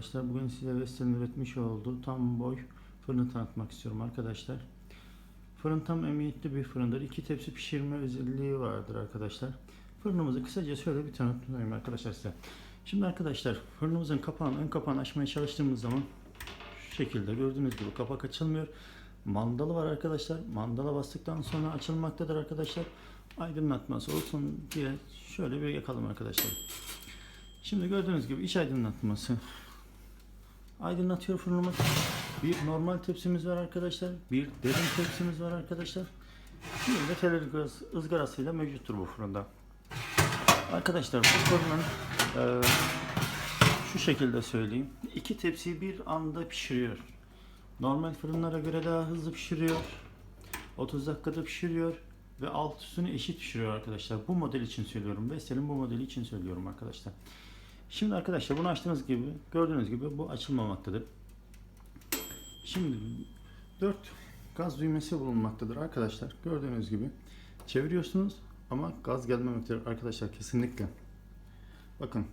arkadaşlar. Bugün size Vestel'in üretmiş olduğu tam boy fırını tanıtmak istiyorum arkadaşlar. Fırın tam emniyetli bir fırındır. İki tepsi pişirme özelliği vardır arkadaşlar. Fırınımızı kısaca şöyle bir tanıtayım arkadaşlar size. Şimdi arkadaşlar fırınımızın kapağını, ön kapağını açmaya çalıştığımız zaman şu şekilde gördüğünüz gibi kapak açılmıyor. Mandalı var arkadaşlar. Mandala bastıktan sonra açılmaktadır arkadaşlar. Aydınlatması olsun diye şöyle bir yakalım arkadaşlar. Şimdi gördüğünüz gibi iç aydınlatması. Aydınlatıyor fırınımız. Bir normal tepsimiz var arkadaşlar. Bir derin tepsimiz var arkadaşlar. Bir de teler gaz ızgarasıyla mevcuttur bu fırında. Arkadaşlar bu fırının eee, şu şekilde söyleyeyim. İki tepsiyi bir anda pişiriyor. Normal fırınlara göre daha hızlı pişiriyor. 30 dakikada pişiriyor ve alt üstünü eşit pişiriyor arkadaşlar. Bu model için söylüyorum. Vestel'in bu modeli için söylüyorum arkadaşlar. Şimdi arkadaşlar bunu açtığınız gibi gördüğünüz gibi bu açılmamaktadır. Şimdi 4 gaz düğmesi bulunmaktadır arkadaşlar. Gördüğünüz gibi çeviriyorsunuz ama gaz gelmemektedir arkadaşlar kesinlikle. Bakın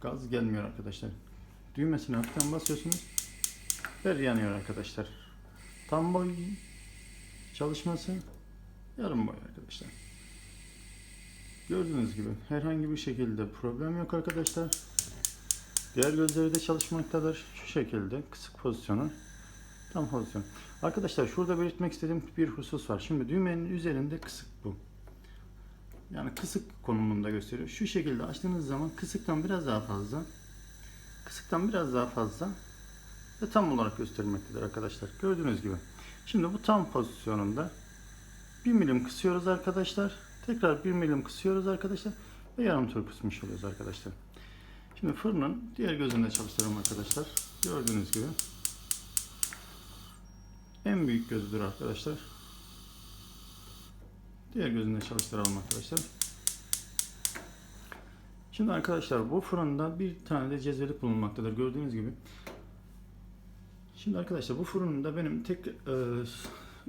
gaz gelmiyor arkadaşlar. Düğmesine hafiften basıyorsunuz ve yanıyor arkadaşlar. Tam boy çalışması yarım boy arkadaşlar. Gördüğünüz gibi herhangi bir şekilde problem yok arkadaşlar. Diğer gözleri de çalışmaktadır. Şu şekilde kısık pozisyonu. Tam pozisyon. Arkadaşlar şurada belirtmek istediğim bir husus var. Şimdi düğmenin üzerinde kısık bu. Yani kısık konumunda gösteriyor. Şu şekilde açtığınız zaman kısıktan biraz daha fazla. Kısıktan biraz daha fazla ve tam olarak göstermektedir arkadaşlar. Gördüğünüz gibi. Şimdi bu tam pozisyonunda 1 milim kısıyoruz arkadaşlar. Tekrar 1 milim kısıyoruz arkadaşlar. Ve yarım tur kısmış oluyoruz arkadaşlar. Şimdi fırının diğer gözünde çalıştıralım arkadaşlar. Gördüğünüz gibi. En büyük gözüdür arkadaşlar. Diğer gözünde çalıştıralım arkadaşlar. Şimdi arkadaşlar bu fırında bir tane de cezvelik bulunmaktadır. Gördüğünüz gibi. Şimdi arkadaşlar bu fırında benim tek e,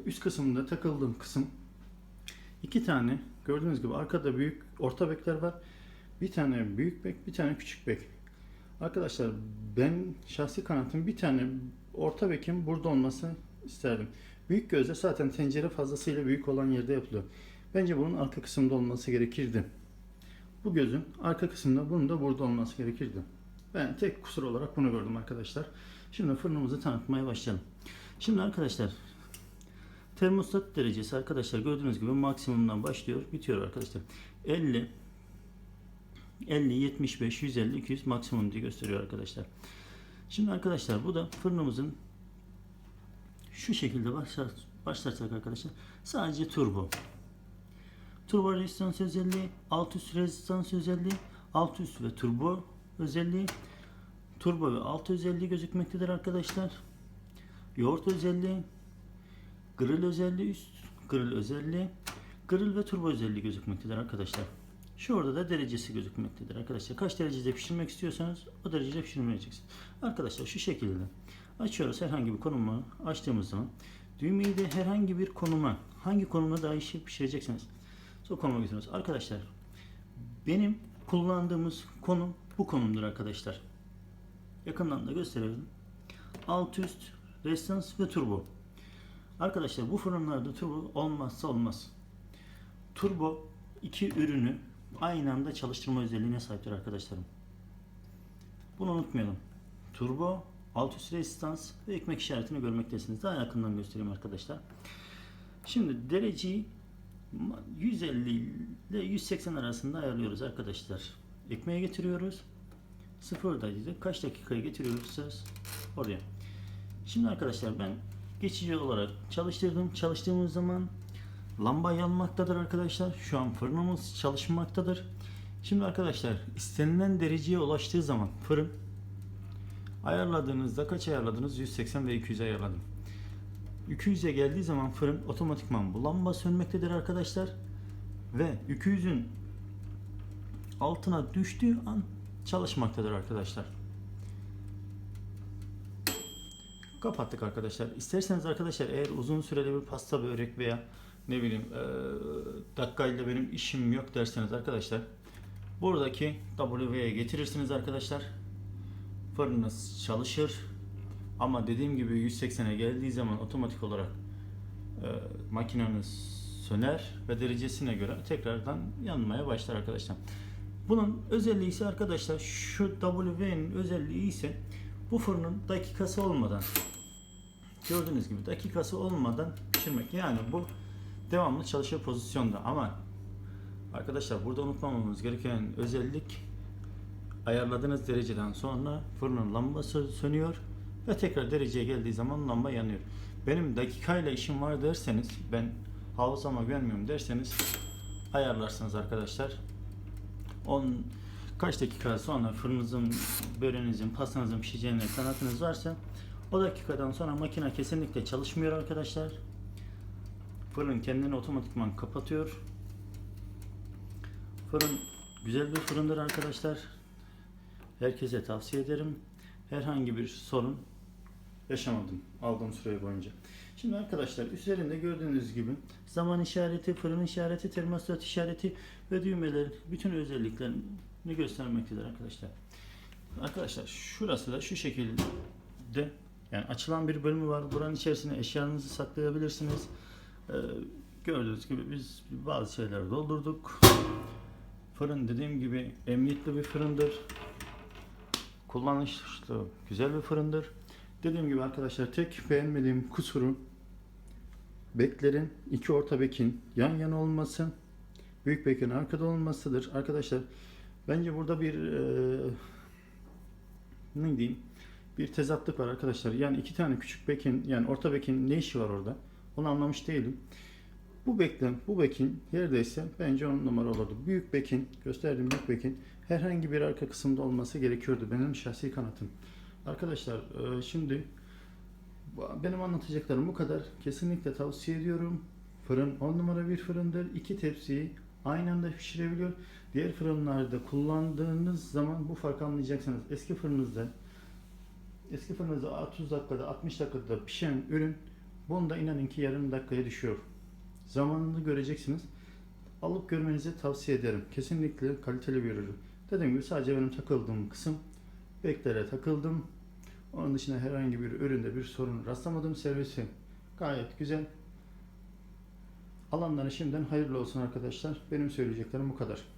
üst kısmında takıldığım kısım iki tane gördüğünüz gibi arkada büyük orta bekler var. Bir tane büyük bek, bir tane küçük bek. Arkadaşlar ben şahsi kanaatim bir tane orta bekin burada olması isterdim. Büyük gözde zaten tencere fazlasıyla büyük olan yerde yapılıyor. Bence bunun arka kısımda olması gerekirdi. Bu gözün arka kısmında bunun da burada olması gerekirdi. Ben tek kusur olarak bunu gördüm arkadaşlar. Şimdi fırınımızı tanıtmaya başlayalım. Şimdi arkadaşlar termostat derecesi arkadaşlar gördüğünüz gibi maksimumdan başlıyor bitiyor arkadaşlar. 50 50, 75, 150, 200 maksimum diye gösteriyor arkadaşlar. Şimdi arkadaşlar bu da fırınımızın şu şekilde başlar, başlarsak arkadaşlar sadece turbo. Turbo rezistans özelliği, alt üst rezistans özelliği, alt üst ve turbo özelliği, turbo ve alt özelliği gözükmektedir arkadaşlar. Yoğurt özelliği, grill özelliği üst, grill özelliği, grill ve turbo özelliği gözükmektedir arkadaşlar. Şurada da derecesi gözükmektedir arkadaşlar. Kaç derecede pişirmek istiyorsanız o derecede pişirmeyeceksiniz. Arkadaşlar şu şekilde açıyoruz herhangi bir konuma açtığımız zaman düğmeyi de herhangi bir konuma hangi konuma daha işi pişireceksiniz o konuma getiriyoruz. Arkadaşlar benim kullandığımız konum bu konumdur arkadaşlar. Yakından da gösterelim. Alt üst, resistans ve turbo. Arkadaşlar bu fırınlarda turbo olmazsa olmaz. Turbo iki ürünü aynı anda çalıştırma özelliğine sahiptir arkadaşlarım. Bunu unutmayalım. Turbo, alt üst resistans ve ekmek işaretini görmektesiniz. Daha yakından göstereyim arkadaşlar. Şimdi dereceyi 150 ile 180 arasında ayarlıyoruz arkadaşlar. Ekmeğe getiriyoruz. Sıfırdaydı. Kaç dakikaya getiriyoruz oraya. Şimdi arkadaşlar ben geçici olarak çalıştırdım. Çalıştığımız zaman lamba yanmaktadır arkadaşlar. Şu an fırınımız çalışmaktadır. Şimdi arkadaşlar istenilen dereceye ulaştığı zaman fırın ayarladığınızda kaç ayarladınız? 180 ve 200 ayarladım. 200'e geldiği zaman fırın otomatikman bu lamba sönmektedir arkadaşlar. Ve 200'ün altına düştüğü an çalışmaktadır arkadaşlar. Kapattık arkadaşlar. İsterseniz arkadaşlar eğer uzun süreli bir pasta börek veya ne bileyim e, dakikayla benim işim yok derseniz arkadaşlar buradaki W'ye getirirsiniz arkadaşlar. fırınınız çalışır. Ama dediğim gibi 180'e geldiği zaman otomatik olarak e, makineniz söner ve derecesine göre tekrardan yanmaya başlar arkadaşlar. Bunun özelliği ise arkadaşlar şu WV'nin özelliği ise bu fırının dakikası olmadan gördüğünüz gibi dakikası olmadan pişirmek. Yani bu devamlı çalışır pozisyonda ama arkadaşlar burada unutmamamız gereken özellik ayarladığınız dereceden sonra fırının lambası sönüyor ve tekrar dereceye geldiği zaman lamba yanıyor. Benim dakikayla işim var derseniz ben hafızama güvenmiyorum derseniz ayarlarsınız arkadaşlar. 10 kaç dakika sonra fırınınızın, böreğinizin, pastanızın pişeceğine kanatınız varsa o dakikadan sonra makine kesinlikle çalışmıyor arkadaşlar. Fırın kendini otomatikman kapatıyor. Fırın güzel bir fırındır arkadaşlar. Herkese tavsiye ederim. Herhangi bir sorun yaşamadım aldığım süre boyunca. Şimdi arkadaşlar üzerinde gördüğünüz gibi zaman işareti, fırın işareti, termostat işareti ve düğmeler bütün özelliklerini göstermektedir arkadaşlar. Arkadaşlar şurası da şu şekilde yani açılan bir bölümü var. Buranın içerisine eşyalarınızı saklayabilirsiniz. Ee, gördüğünüz gibi biz bazı şeyler doldurduk. Fırın dediğim gibi emniyetli bir fırındır. Kullanışlı, güzel bir fırındır. Dediğim gibi arkadaşlar tek beğenmediğim kusuru beklerin iki orta bekin yan yana olması, büyük bekin arkada olmasıdır. Arkadaşlar bence burada bir e, ne diyeyim bir tezatlık var arkadaşlar. Yani iki tane küçük bekin yani orta bekin ne işi var orada? Onu anlamış değilim. Bu beklen, bu bekin neredeyse bence on numara olurdu. Büyük bekin, gösterdiğim büyük bekin herhangi bir arka kısımda olması gerekiyordu. Benim şahsi kanatım. Arkadaşlar e, şimdi benim anlatacaklarım bu kadar. Kesinlikle tavsiye ediyorum. Fırın 10 numara bir fırındır. İki tepsiyi aynı anda pişirebiliyor. Diğer fırınlarda kullandığınız zaman bu farkı anlayacaksınız. Eski fırınızda eski fırınızda 30 dakikada 60 dakikada pişen ürün bunda inanın ki yarım dakikaya düşüyor. Zamanını göreceksiniz. Alıp görmenizi tavsiye ederim. Kesinlikle kaliteli bir ürün. Dediğim gibi sadece benim takıldığım kısım beklere takıldım. Onun dışında herhangi bir üründe bir sorun rastlamadım. Servisi gayet güzel. Alanlara şimdiden hayırlı olsun arkadaşlar. Benim söyleyeceklerim bu kadar.